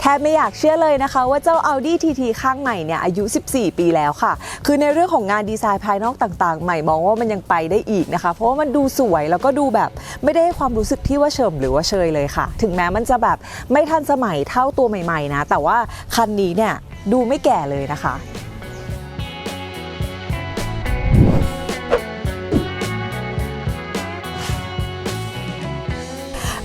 แทบไม่อยากเชื่อเลยนะคะ ว่าเจ้า Audi TT ข้างใหม่เนี่ยอายุ 14 ปีแล้วค่ะ คือในเรื่องของงานดีไซน์ภายนอกต่างๆ ใหม่มองว่ามันยังไปได้อีกนะคะ เพราะว่ามันดูสวยแล้วก็ดูแบบไม่ได้ความรู้สึกที่ว่าเฉิมหรือว่าเชยเลยค่ะ ถึงแม้มันจะแบบไม่ทันสมัยเท่าตัวใหม่ๆนะ แต่ว่าคันนี้เนี่ยดูไม่แก่เลยนะคะ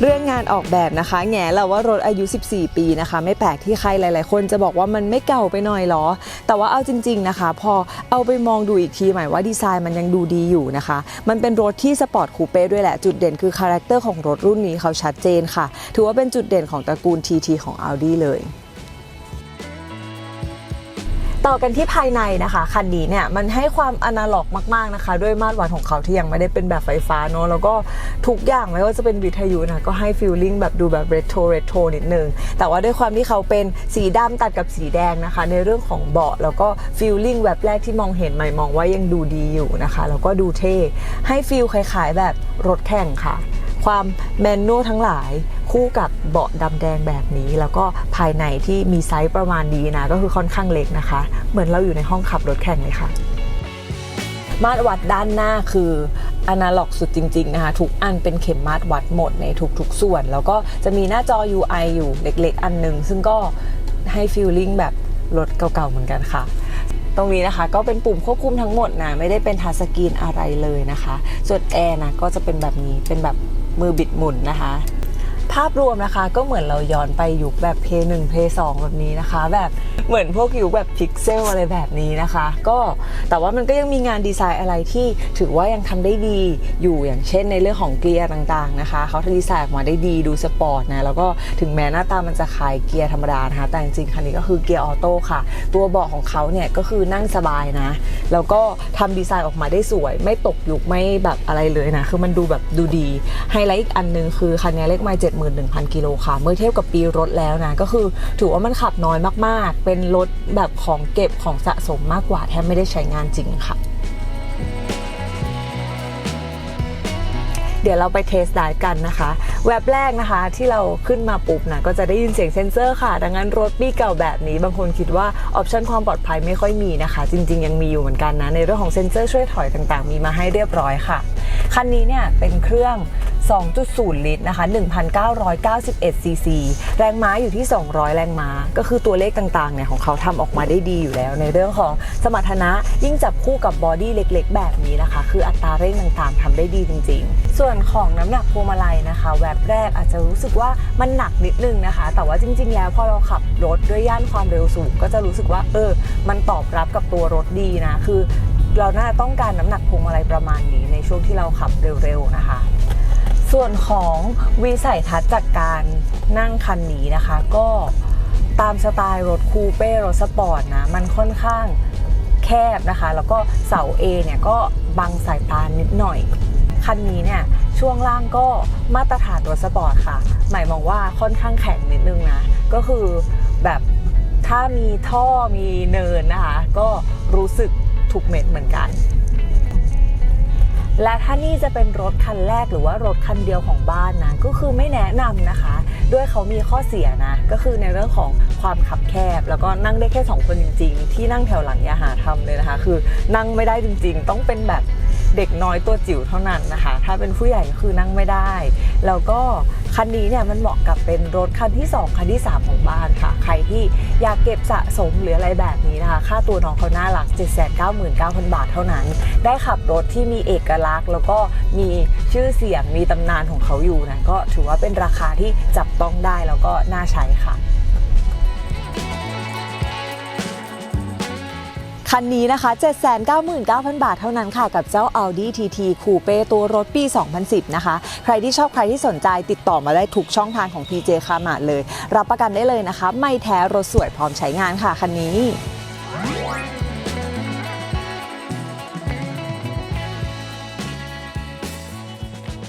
เรื่องงานออกแบบนะคะแง่เราว่ารถอายุ 14 ปีนะคะ ไม่แปลกที่ใครหลาย ๆ คนจะบอกว่ามันไม่เก่าไปหน่อยหรอ แต่ว่าเอาจริง ๆ นะคะ พอเอาไปมองดูอีกทีหมายว่าดีไซน์มันยังดูดีอยู่นะคะ มันเป็นรถที่สปอร์ตคูเป้ด้วยแหละ จุดเด่นคือคาแรคเตอร์ของรถรุ่นนี้เขาชัดเจนค่ะ ถือว่าเป็นจุดเด่นของตระกูล TT ของ Audi เลย ต่อกันที่ภายในนะคะ คันนี้เนี่ยมันให้ความอนาล็อกมากๆนะคะ ด้วยมาตรวัดของเขาที่ยังไม่ได้เป็นแบบไฟฟ้าเนอะแล้วก็ทุกอย่างไม่ว่าจะเป็นวิทยุนะก็ให้ฟีลลิ่งแบบดูแบบเรโทรเรโทรนิดนึง แต่ว่าด้วยความที่เขาเป็นสีดำตัดกับสีแดงนะคะ ในเรื่องของเบาะแล้วก็ฟีลลิ่งแบบแรกที่มองเห็นใหม่มองว่ายังดูดีอยู่นะคะ แล้วก็ดูเท่ให้ฟีลคล้ายๆแบบรถแข่งค่ะ ความแมนนวลทั้งหลาย คู่กับเบาะดำแดงแบบนี้ แล้วก็ภายในที่มีไซส์ประมาณนี้นะ ก็คือค่อนข้างเล็กนะคะ เหมือนเราอยู่ในห้องขับรถแข่งเลยค่ะ มาตรวัดด้านหน้าคืออนาล็อกสุดจริง ๆ นะคะ ทุกอันเป็นเข็มมาตรวัดหมดในทุกๆ ส่วน แล้วก็จะมีหน้าจอ UI อยู่เล็ก ๆ อันหนึ่งซึ่งก็ให้ฟีลลิ่งแบบรถเก่าๆเหมือนกันค่ะ ตรงนี้นะคะ ก็เป็นปุ่มควบคุมทั้งหมดนะไม่ได้เป็นทัชสกรีนอะไรเลยนะคะ ส่วนแอร์นะก็จะเป็นแบบนี้เป็นแบบมือบิดหมุนนะคะ ภาพรวมนะคะ ก็เหมือนเราย้อนไปยุคแบบเพย์หนึ่งเพย์สองแบบนี้นะคะ แบบเหมือนพวกยุคแบบพิกเซลอะไรแบบนี้นะคะ ก็แต่ว่ามันก็ยังมีงานดีไซน์อะไรที่ถือว่ายังทำได้ดีอยู่อย่างเช่นในเรื่องของเกียร์ต่างๆนะคะเขาดีไซน์ออกมาได้ดีดูสปอร์ตนะแล้วก็ถึงแม้หน้าตามันจะคล้ายเกียร์ธรรมดานะคะแต่จริงๆคันนี้ก็คือเกียร์ออโต้ค่ะ ตัวเบาะของเขาเนี่ยก็คือนั่งสบายนะ แล้วก็ทำดีไซน์ออกมาได้สวย ไม่ตกยุคไม่แบบอะไรเลยนะคือมันดูแบบดูดีไฮไลท์อีกอันหนึงคือคันนี้เลขไมล์71,000 กิโลค่ะ เมื่อเทียบกับปีรถแล้วนะ ก็คือถือว่ามันขับน้อยมากๆ เป็นรถแบบของเก็บของสะสมมากกว่าแทบไม่ได้ใช้งานจริงค่ะเดี๋ยวเราไปเทสได้กันนะคะ แว็บแรกนะคะที่เราขึ้นมาปุ๊บนะก็จะได้ยินเสียงเซ็นเซอร์ค่ะ ดังนั้นรถปีเก่าแบบนี้ บางคนคิดว่าออปชันความปลอดภัยไม่ค่อยมีนะคะ จริง ๆ ยังมีอยู่เหมือนกันนะ ในเรื่องของเซ็นเซอร์ช่วยถอยต่างๆ มีมาให้เรียบร้อยค่ะ คันนี้เนี่ยเป็นเครื่อง 2.0 ลิตรนะคะ 1,991 ซีซี แรงม้าอยู่ที่ 200 แรงม้า ก็คือตัวเลขต่างๆ เนี่ยของเขาทำออกมาได้ดีอยู่แล้ว ในเรื่องของสมรรถนะยิ่งจับคู่กับบอดี้เล็กๆ แบบนี้นะคะ คืออัตราเร่งต่างๆทำได้ดีจริง ๆ ส่วนของน้ำหนักพวงมาลัยนะคะ แวบแรกอาจจะรู้สึกว่ามันหนักนิดนึงนะคะ แต่ว่าจริง ๆ แล้วพอเราขับรถด้วยย่านความเร็วสูง ก็จะรู้สึกว่าเออ มันตอบรับกับตัวรถดีนะ คือเราน่าต้องการน้ำหนักพวงมาลัยประมาณนี้ในช่วงที่เราขับเร็วๆนะคะ ส่วนของวิสัยทัศน์จากการนั่งคันนี้นะคะ ก็ตามสไตล์รถคูเป้รถสปอร์ตนะ มันค่อนข้างแคบนะคะ แล้วก็เสา A เนี่ยก็บังสายตานิดหน่อย คันนี้เนี่ยช่วงล่างก็มาตรฐานรถสปอร์ตค่ะ หมายมองว่าค่อนข้างแข็งนิดนึงนะ ก็คือแบบถ้ามีท่อมีเนินนะคะ ก็รู้สึกทุกเม็ดเหมือนกัน และถ้านี่จะเป็นรถคันแรกหรือว่ารถคันเดียวของบ้านนะก็คือไม่แนะนำนะคะ ด้วยเขามีข้อเสียนะ ก็คือในเรื่องของความขับแคบ แล้วก็นั่งได้แค่ 2 คนจริง ๆ ที่นั่งแถวหลังอย่าหาทำเลยนะคะ คือนั่งไม่ได้จริง ๆ ต้องเป็นแบบ เด็กน้อยตัวจิ๋วเท่านั้นนะคะ ถ้าเป็นผู้ใหญ่ก็คือนั่งไม่ได้ แล้วก็คันนี้เนี่ยมันเหมาะกับเป็นรถคันที่ 2 คันที่ 3 ของบ้านค่ะ ใครที่อยากเก็บสะสมหรืออะไรแบบนี้นะคะ ค่าตัวน้องเขาน่ารัก 799,000 บาทเท่านั้น ได้ขับรถที่มีเอกลักษณ์ แล้วก็มีชื่อเสียงมีตำนานของเขาอยู่นะก็ถือว่าเป็นราคาที่จับต้องได้แล้วก็น่าใช้ค่ะ คันนี้นะคะ 799,000 บาทเท่านั้นค่ะกับเจ้า Audi TT Coupe ตัวรถปี 2010 นะคะ ใครที่ชอบใครที่สนใจติดต่อมาได้ทุกช่องทางของ PJ คามาดเลย รับประกันได้เลยนะคะ ไม่แท้รถสวยพร้อมใช้งานค่ะคันนี้